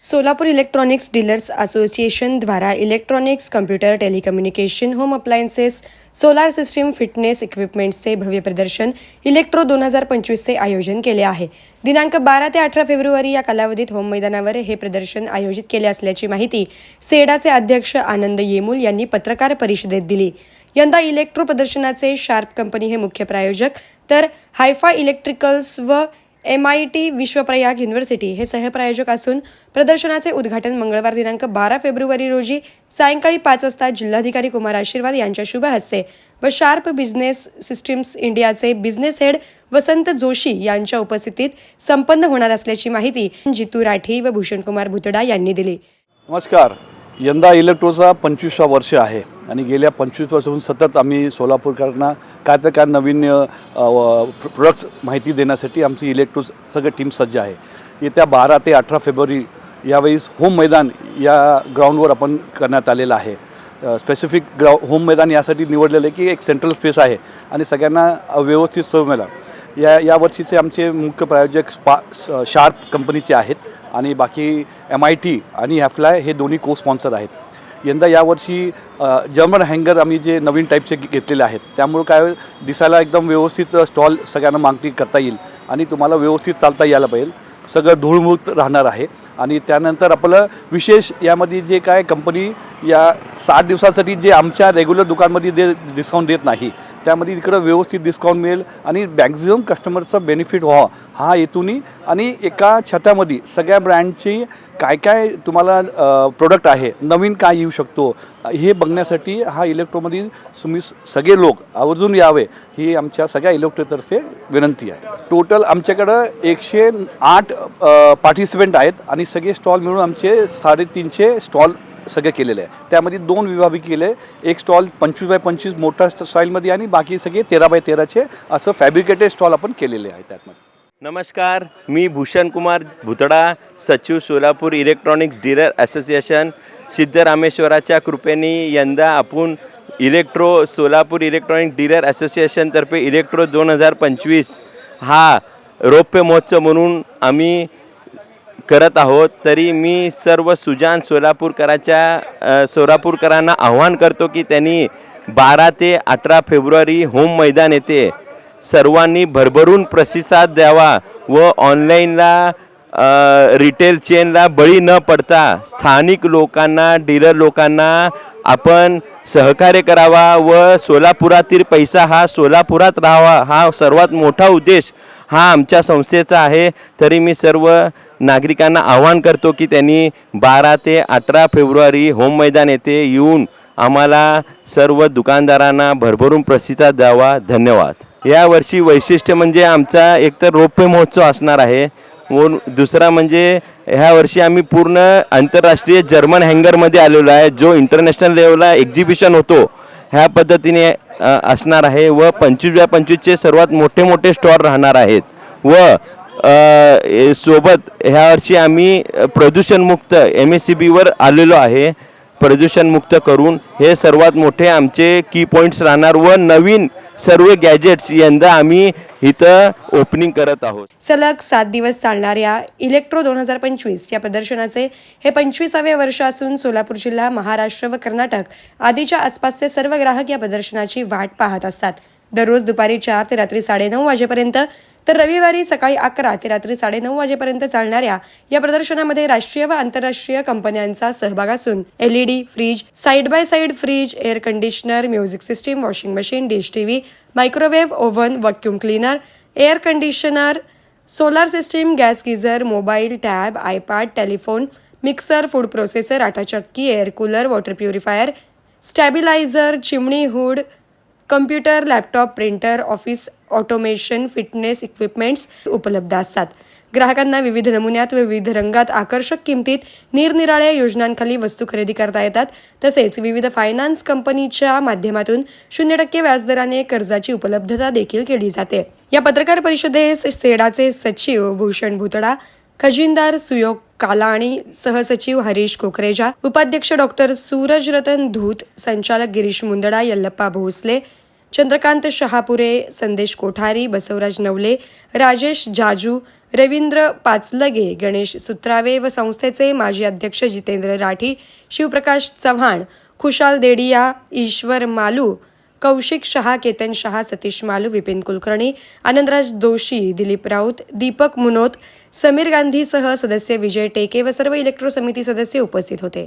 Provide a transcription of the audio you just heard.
Solapur electronics dealers association द्वारा electronics computer telecommunication home appliances solar system fitness इक्विपमेंट्सचे भव्य प्रदर्शन electro दोन हजार पंचवीसचे आयोजन केले आहे. दिनांक बारा ते अठरा फेब्रुवारी या कालावधीत होम मैदानावर हे प्रदर्शन आयोजित केले असल्याची माहिती सेडाचे अध्यक्ष आनंद येमूल यांनी पत्रकार परिषदेत दिली. यंदा इलेक्ट्रो प्रदर्शनाचे शार्प कंपनी हे मुख्य प्रायोजक तर हायफा इलेक्ट्रिकल्स व M I T Vishwaprayag university हे सहप्रायोजक असून प्रदर्शनाचे उद्घाटन मंगळवार दिनांक बारा फेब्रुवारी रोजी सायंकाळी पाच वाजता जिल्हाधिकारी कुमार आशीर्वाद यांच्या शुभ हस्ते व शार्प बिझनेस सिस्टीम्स इंडियाचे बिझनेस हेड वसंत जोशी यांच्या उपस्थितीत संपन्न होणार असल्याची माहिती जितू राठी व भूषणकुमार भुतडा यांनी दिली. नमस्कार. यंदा इलेक्ट्रोचा पंचवीसवा वर्ष आहे. आणि गेल्या पंचवीस वर्षापासून सतत आम्ही सोलापूरकरांना काय तर काय नवीन प्रोडक्ट्स माहिती देण्यासाठी आमची इलेक्ट्रो सगळं टीम सज्ज आहे. येत्या बारा ते अठरा फेब्रुवारी यावेळीस होम मैदान या ग्राउंडवर आपण करण्यात आलेलं आहे. स्पेसिफिक ग्राउ होम मैदान यासाठी निवडलेलं आहे की एक सेंट्रल स्पेस आहे आणि सगळ्यांना व्यवस्थित सोय मिळाला या यावर्षीचे आमचे मुख्य प्रायोजक स्पा शार्प कंपनीचे आहेत आणि बाकी एम आय टी आणि हॅफलाय हे दोन्ही को स्पॉन्सर आहेत. यंदा यावर्षी जर्मन हँगर आम्ही जे नवीन टाईपचे घेतलेले आहेत त्यामुळे काय दिसायला एकदम व्यवस्थित स्टॉल सगळ्यांना मागणी करता येईल आणि तुम्हाला व्यवस्थित चालता यायला पाहिजे. सगळं धूळमुक्त राहणार आहे आणि त्यानंतर आपलं विशेष यामध्ये जे काय कंपनी या साठ दिवसासाठी जे आमच्या रेग्युलर दुकानमध्ये जे डिस्काउंट देत नाही त्यामध्ये इकडं व्यवस्थित डिस्काउंट मिळेल आणि मॅक्झिमम कस्टमरचा बेनिफिट व्हावा हा हेतूनी आणि एका छतामध्ये सगळ्या ब्रँडची काय काय तुम्हाला प्रोडक्ट आहे नवीन काय येऊ शकतो हे बघण्यासाठी हा इलेक्ट्रोमध्ये तुम्ही सगळे लोक आवर्जून यावे ही आमच्या सगळ्या इलेक्ट्रोतर्फे विनंती आहे. टोटल आमच्याकडं एकशे आठ पार्टिसिपेंट आहेत आणि सगळे स्टॉल मिळून आमचे साडेतीनशे स्टॉल सगळे केलेले आहे. त्यामध्ये दोन विभाग केले एक स्टॉल पंचवीस बाय पंचवीस मोठा स्टाईलमध्ये आणि बाकी सगळे तेरा बाय तेराचे असं फॅब्रिकेटेड स्टॉल आपण केलेले आहे त्यातमध्ये. नमस्कार मी भूषण कुमार भुतडा सचिव सोलापूर इलेक्ट्रॉनिक्स डीलर असोसिएशन सिद्धरामेश्वराच्या कृपेने यंदा आपण इलेक्ट्रो सोलापूर इलेक्ट्रॉनिक डीलर असोसिएशनतर्फे इलेक्ट्रो दोन हजार पंचवीस हा रौप्य महोत्सव म्हणून आम्ही करत आहोत तरी मी सर्व सुजान सोलापूरकराच्या सोलापूरकरांना आव्हान करतो की त्यांनी बारा ते अठरा फेब्रुवारी होम मैदान येथे सर्वांनी भरभरून प्रतिसाद द्यावा व ऑनलाईनला रिटेल चेनला बळी न पडता स्थानिक लोकांना डीलर लोकांना आपण सहकार्य करावा व सोलापुरातील पैसा हा सोलापुरात राहावा हा सर्वात मोठा उद्देश हा आमच्या संस्थेचा आहे. तरी मी सर्व नागरिकांना आवाहन करतो की त्यांनी बारा ते अठरा फेब्रुवारी होम मैदान येथे येऊन आम्हाला सर्व दुकानदारांना भरभरून प्रतिसाद द्यावा. धन्यवाद. यावर्षी वैशिष्ट्य म्हणजे आमचा एकतर रौप्य महोत्सव असणार आहे. व दुसरा म्हणजे ह्या वर्षी आम्ही पूर्ण आंतरराष्ट्रीय जर्मन हँगरमध्ये आलेलो आहे. जो इंटरनॅशनल लेवलला एक्झिबिशन होतो ह्या पद्धतीने असणार आहे. व पंचवीस बाय पंचवीसचे सर्वात मोठे मोठे स्टॉल राहणार आहेत. व सोबत ह्या वर्षी आम्ही प्रदूषणमुक्त एम एस सी बीवर आलेलो आहे. प्रदूषणमुक्त करून हे सर्वात मोठे आमचे की पॉईंट्स राहणार व नवीन सर्व गॅजेट्स यंदा आम्ही इथं ओपनिंग करत आहोत. सलग सात दिवस चालणाऱ्या इलेक्ट्रो दोन हजार पंचवीस या प्रदर्शनाचे हे पंचवीसावे वर्ष असून सोलापूर जिल्हा महाराष्ट्र व कर्नाटक आदीच्या आसपासचे सर्व ग्राहक या प्रदर्शनाची वाट पाहत असतात. दररोज दुपारी चार ते रात्री साडेनऊ वाजेपर्यंत तर रविवारी सकाळी अकरा ते रात्री साडेनऊ वाजेपर्यंत चालणाऱ्या या प्रदर्शनामध्ये राष्ट्रीय व आंतरराष्ट्रीय कंपन्यांचा सहभाग असून LED fridge side by side fridge air conditioner music system washing machine dish TV microwave oven vacuum cleaner air conditioner solar system gas geyser mobile tab iPad telephone mixer food processor आटा चक्की air cooler water purifier stabiliser chimney hood computer laptop printer office automation fitness equipments उपलब्ध असतात. ग्राहकांना विविध नमुन्यात विविध रंगात आकर्षक किमतीत निरनिराळ्या योजनांखाली वस्तू खरेदी करता येतात. तसेच विविध फायनान्स कंपनीच्या माध्यमातून शून्य टक्के व्याजदराने कर्जाची उपलब्धता देखील केली जाते. या पत्रकार परिषदेस सेडाचे सचिव भूषण भुतडा खजिनदार सुयोग काला आणि सहसचिव हरीश कोकरेजा उपाध्यक्ष डॉक्टर सूरज रतन धूत संचालक गिरीश मुंदडा यल्लप्पा भोसले चंद्रकांत शहापुरे संदेश कोठारी बसवराज नवले राजेश जाजू रवींद्र पाचलगे गणेश सुत्रावे व संस्थेचे माजी अध्यक्ष जितेंद्र राठी शिवप्रकाश चव्हाण खुशाल देडिया ईश्वर मालू कौशिक शहा केतन शहा सतीश मालू विपिन कुलकर्णी आनंदराज दोशी दिलीप राऊत दीपक मुनोत समीर गांधीसह सदस्य विजय टेके व सर्व इलेक्ट्रो समिती सदस्य उपस्थित होते.